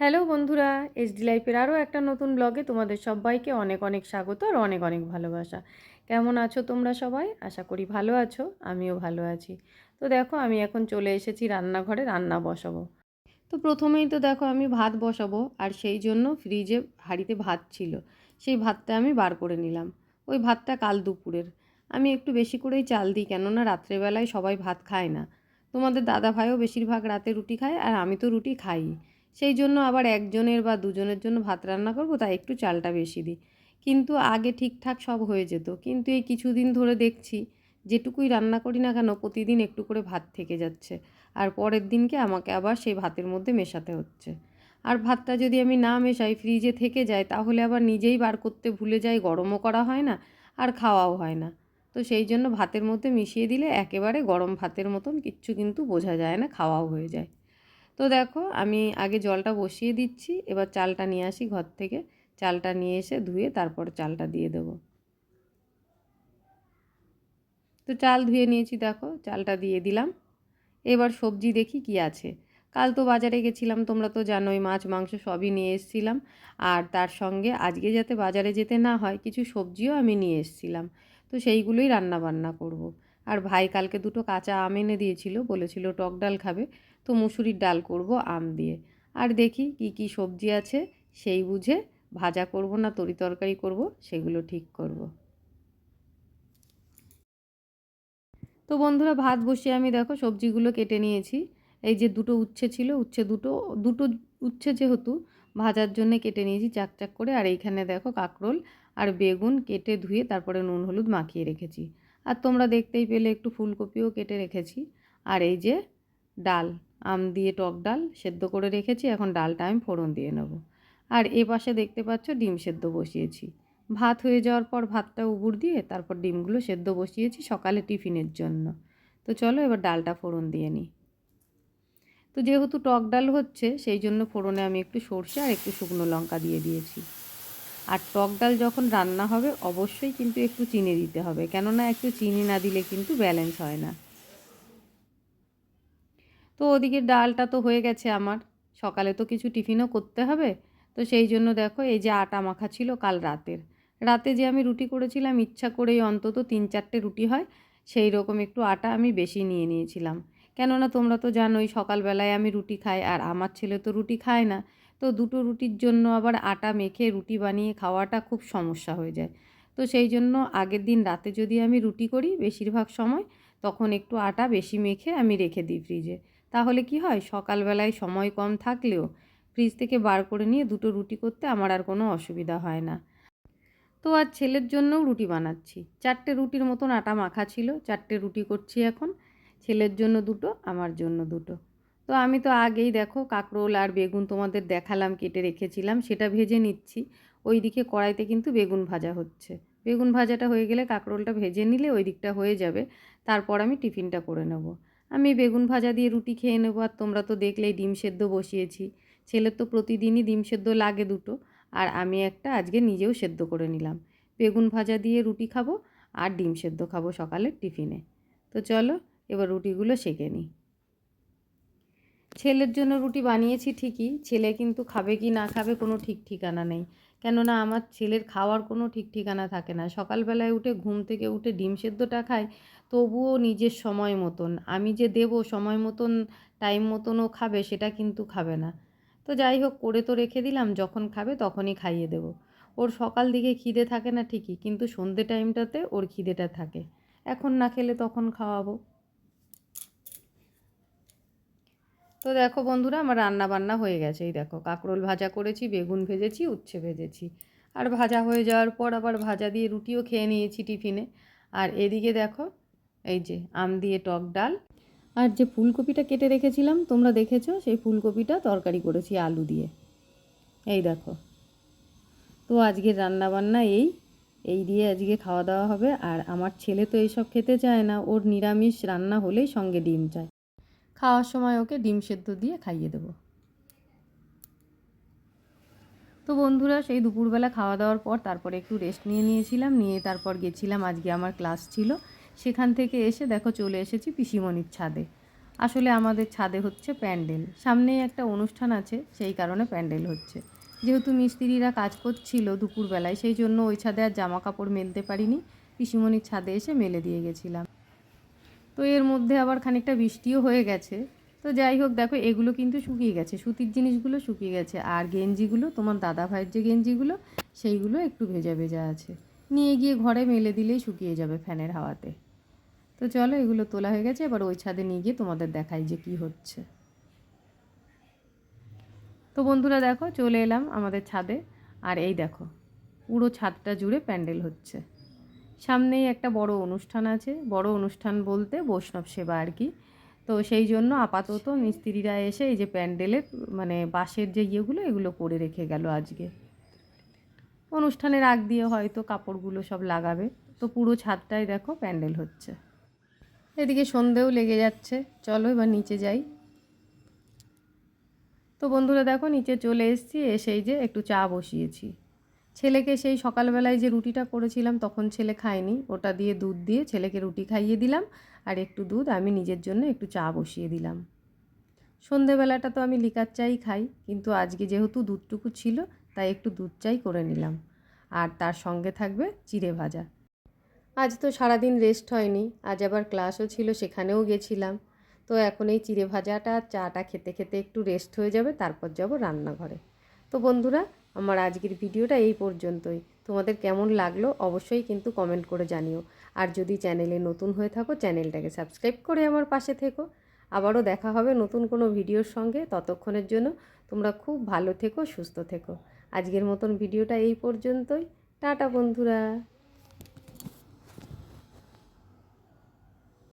Hello বন্ধুরা SD লাইফের আরও একটা নতুন ব্লগে তোমাদের সবাইকে অনেক অনেক স্বাগত আর অনেক অনেক ভালোবাসা। কেমন আছো তোমরা সবাই? আশা করি ভালো আছো, আমিও ভালো আছি। তো দেখো, আমি এখন চলে এসেছি রান্নাঘরে রান্না বসাবো। তো প্রথমেই তো দেখো, আমি ভাত বসাবো আর সেই জন্য ফ্রিজে হাঁড়িতে ভাত ছিল। সেই ভাতটা আমি বার করে নিলাম। ওই ভাতটা কাল দুপুরের। আমি একটু বেশি করেই চাল দিই, কেননা রাত্রেবেলায় সবাই ভাত খায় না। তোমাদের দাদা ভাইও বেশিরভাগ রাতে রুটি খায় আর আমি তো রুটি খাই সেই জন্য আবার একজনের বা দুজনের জন্য ভাত রান্না করব, তাই একটু চালটা বেশি দিই। কিন্তু আগে ঠিকঠাক সব হয়ে যেত। কিন্তু এই কিছুদিন ধরে দেখছি, যেটুকুই রান্না করি না কেন, প্রতিদিন একটু করে ভাত থেকে যাচ্ছে। আর পরের দিনকে আমাকে আবার সেই ভাতের মধ্যে মেশাতে হচ্ছে। আর ভাতটা যদি আমি না মেশাই, ফ্রিজে থেকে যায়, তাহলে আবার নিজেই বার করতে ভুলে যাই, গরমও করা হয় না, আর খাওয়াও হয় না। তো সেই জন্য ভাতের মধ্যে মিশিয়ে দিলে একেবারে গরম ভাতের মতন কিচ্ছু কিন্তু বোঝা যায় না, খাওয়াও হয়ে যায়। তো দেখো আমি আগে জলটা বসিয়ে দিচ্ছি, এবার চালটা নিয়ে আসি ঘর থেকে। চালটা নিয়ে এসে ধুয়ে তারপর চালটা দিয়ে দেবো। তো চাল ধুয়ে নিয়েছি দেখো, চালটা দিয়ে দিলাম। এবার সবজি দেখি কি আছে। কাল তো বাজারে গেছিলাম, তোমরা তো জানোই মাছ, মাংস সবই নিয়ে এসেছিলাম। আর তার সঙ্গে আজকে যাতে বাজারে যেতে না হয়, কিছু সবজিও আমি নিয়ে এসেছিলাম। তো সেইগুলোই রান্না বান্না করব। আর ভাই কালকে দুটো কাঁচা আম এনে দিয়েছিল, বলেছিল টক ডাল খাবে, তো মুসুরির ডাল করব আম দিয়ে। আর দেখি কি কি সবজি আছে, সেই বুঝে ভাজা করব না তরি তরকারি করব, সেগুলো ঠিক করব। তো বন্ধুরা ভাত বসিয়ে আমি দেখো সবজিগুলো কেটে নিয়েছি। এই যে দুটো উচ্ছে ছিল, উচ্ছে দুটো দুটো উচ্ছে যেহেতু ভাজার জন্য কেটে নিয়েছি চাক চাক করে, আর এইখানে দেখো কাঁকরোল আর বেগুন কেটে ধুয়ে তারপরে নুন হলুদ মাখিয়ে রেখেছি। আর তোমরা দেখতেই পেলে একটু ফুলকপিও কেটে রেখেছি। আর এই যে ডাল, আম দিয়ে টক ডাল সেদ্ধ করে রেখেছি, এখন ডালটা আমি ফোড়ন দিয়ে নেব। আর এ পাশে দেখতে পাচ্ছ ডিম সেদ্ধ বসিয়েছি। ভাত হয়ে যাওয়ার পর ভাতটা উবুর দিয়ে তারপর ডিমগুলো সেদ্ধ বসিয়েছি সকালে টিফিনের জন্য। তো চলো এবার ডালটা ফোড়ন দিয়ে নিই। তো যেহেতু টক ডাল হচ্ছে, সেই জন্য ফোড়নে আমি একটু সর্ষে আর একটু শুকনো লঙ্কা দিয়ে দিয়েছি। আর টক ডাল যখন রান্না হবে, অবশ্যই কিন্তু একটু চিনি দিতে হবে। কেননা একটু চিনি না দিলে কিন্তু ব্যালেন্স হয় না। তো ওদিকে ডালটা তো হয়ে গেছে আমার। সকালে তো কিছু টিফিনও করতে হবে। তো সেই জন্য দেখো, এই যে আটা মাখা ছিল কাল রাতের। রাতে যে আমি রুটি করেছিলাম, ইচ্ছা করেই অন্তত তিন চারটে রুটি হয়, সেই রকম একটু আটা আমি বেশি নিয়ে নিয়েছিলাম। কেননা তোমরা তো জানোই, সকালবেলায় আমি রুটি খাই, আর আমার ছেলে তো রুটি খায় না। তো দুটো রুটির জন্য আবার আটা মেখে রুটি বানিয়ে খাওয়াটা খুব সমস্যা হয়ে যায়। তো সেই জন্য আগের দিন রাতে যদি আমি রুটি করি বেশিরভাগ সময় তখন একটু আটা বেশি মেখে আমি রেখে দিই ফ্রিজে। তাহলে কি হয়? সকালবেলায় সময় কম থাকলেও ফ্রিজ থেকে বার করে নিয়ে দুটো রুটি করতে আমার আর কোনো অসুবিধা হয় না। তো আর ছেলের জন্যও রুটি বানাচ্ছি। চারটে রুটির মতন আটা মাখা ছিল, চারটে রুটি করছি এখন। ছেলের জন্য দুটো, আমার জন্য দুটো। তো আমি তো আগেই দেখো কাঁকরোল আর বেগুন তোমাদের দেখালাম, কেটে রেখেছিলাম, সেটা ভেজে নিচ্ছি। ওই দিকে কড়াইতে কিন্তু বেগুন ভাজা হচ্ছে। বেগুন ভাজাটা হয়ে গেলে কাঁকরোলটা ভেজে নিলে ওই দিকটা হয়ে যাবে। তারপর আমি টিফিনটা করে নেব। আমি বেগুন ভাজা দিয়ে রুটি খেয়ে নেব। আর তোমরা তো দেখলেই ডিম সেদ্ধ বসিয়েছি। ছেলের তো প্রতিদিনই ডিম সেদ্ধ লাগে দুটো। আর আমি একটা আজকে নিজেও সেদ্ধ করে নিলাম। বেগুন ভাজা দিয়ে রুটি খাব আর ডিম সেদ্ধ খাব সকালের টিফিনে। তো চলো এবার রুটিগুলো সেঁকে নিই। ছেলের জন্য রুটি বানিয়েছি ঠিকই, ছেলে কিন্তু খাবে কি না খাবে কোনো ঠিক ঠিকানা নেই। কেননা আমার ছেলের খাওয়ার কোনো ঠিক ঠিকানা থাকে না। সকালবেলায় উঠে ঘুম থেকে উঠে ডিম সেদ্ধটা খায় তবুও নিজের সময় মতন। আমি যে দেব সময় মতন টাইম মতন ও খাবে সেটা কিন্তু খাবে না। তো যাই হোক, করে তো রেখে দিলাম, যখন খাবে তখনই খাইয়ে দেব। ওর সকাল দিকে খিদে থাকে না ঠিকই, কিন্তু সন্ধে টাইমটাতে ওর খিদেটা থাকে। এখন না খেলে তখন খাওয়াবো। তো দেখো বন্ধুরা, আমার রান্না বান্না হয়ে গেছে। এই দেখো, কাঁকরোল ভাজা করেছি, বেগুন ভেজেছি, উচ্ছে ভেজেছি। আর ভাজা হয়ে যাওয়ার পর আবার ভাজা দিয়ে রুটিও খেয়ে নিয়েছি টিফিনে। আর এদিকে দেখো, এই যে আম দিয়ে টক ডাল। আর যে ফুলকপিটা কেটে রেখেছিলাম, তোমরা দেখেছ, সেই ফুলকপিটা তরকারি করেছি আলু দিয়ে। এই দেখো, তো আজকের রান্না বান্না এই। এই দিয়ে আজকে খাওয়া দাওয়া হবে। আর আমার ছেলে তো এইসব খেতে চায় না, ওর নিরামিষ রান্না হলেই সঙ্গে ডিম চায়। খাওয়ার সময় ওকে ডিম সেদ্ধ দিয়ে খাইয়ে দেবো। তো বন্ধুরা, সেই দুপুরবেলা খাওয়া দাওয়ার পর তারপরে একটু রেস্ট নিয়ে নিয়েছিলাম, নিয়ে তারপর গেছিলাম, আজকে আমার ক্লাস ছিল। সেখান থেকে এসে দেখো চলে এসেছি পিসিমণির ছাদে। আসলে আমাদের ছাদে হচ্ছে প্যান্ডেল। সামনেই একটা অনুষ্ঠান আছে, সেই কারণে প্যান্ডেল হচ্ছে। যেহেতু মিস্ত্রিরা কাজ করছিল দুপুরবেলায়, সেই জন্য ওই ছাদে আর জামা কাপড় মেলতে পারিনি। পিসিমণির ছাদে এসে মেলে দিয়ে গেছিলাম। তো এর মধ্যে আবার খানিকটা বৃষ্টিও হয়ে গেছে। তো যাই হোক, দেখো, এগুলো কিন্তু শুকিয়ে গেছে। সুতির জিনিসগুলো শুকিয়ে গেছে। আর গেঞ্জিগুলো, তোমার দাদা ভাইয়ের যে গেঞ্জিগুলো, সেইগুলো একটু ভেজা ভেজা আছে। নিয়ে গিয়ে ঘরে মেলে দিলেই শুকিয়ে যাবে ফ্যানের হাওয়াতে। তো চলো, এগুলো তোলা হয়ে গেছে। এবার ওই ছাদে নিয়ে গিয়ে তোমাদের দেখাই যে কি হচ্ছে। তো বন্ধুরা, দেখো, চলে এলাম আমাদের ছাদে। আর এই দেখো, পুরো ছাদটা জুড়ে প্যান্ডেল হচ্ছে। সামনেই একটা বড় অনুষ্ঠান আছে। বড় অনুষ্ঠান বলতে বৈষ্ণব সেবা আর কি। তো সেই জন্য আপাতত মিস্ত্রিরা এসে এই যে প্যান্ডেলের মানে বাঁশের যে ইয়েগুলো, এগুলো করে রেখে গেল আজকে। অনুষ্ঠানের আগ দিয়ে হয়তো কাপড়গুলো সব লাগাবে। তো পুরো ছাদটাই দেখো প্যান্ডেল হচ্ছে। এদিকে সন্ধেও লেগে যাচ্ছে। চলো এবার নিচে যাই। তো বন্ধুরা দেখো, নিচে চলে এসেছি, এসেই যে একটু চা বসিয়েছি। ছেলেকে সেই সকালবেলায় যে রুটিটা করেছিলাম তখন ছেলে খায়নি। ওটা দিয়ে দুধ দিয়ে ছেলেকে রুটি খাইয়ে দিলাম আর একটু দুধ আমি নিজের জন্য একটু চা বসিয়ে দিলাম। সন্ধেবেলাটা তো আমি লিকার চাই খাই, কিন্তু আজকে যেহেতু দুধটুকু ছিল, তাই একটু দুধ চাই করে নিলাম। আর তার সঙ্গে থাকবে চিড়ে ভাজা। আজ তো সারাদিন রেস্ট হয়নি, আজ আবার ক্লাসও ছিল, সেখানেও গেছিলাম। তো এখন এই চিড়ে ভাজাটা চাটা খেতে খেতে একটু রেস্ট হয়ে যাবে, তারপর যাব রান্নাঘরে। তো বন্ধুরা আমার আজকের ভিডিওটা এই পর্যন্তই। তোমাদের কেমন লাগল অবশ্যই কিন্তু কমেন্ট করে জানিও। আর যদি চ্যানেলে নতুন হয়ে থাকো চ্যানেলটাকে সাবস্ক্রাইব করে আমার পাশে থেকো। আবারও দেখা হবে নতুন কোনো ভিডিওর সঙ্গে। ততক্ষণের জন্য তোমরা খুব ভালো থেকো, সুস্থ থেকো। আজকের মতন ভিডিওটা এই পর্যন্তই। টাটা বন্ধুরা।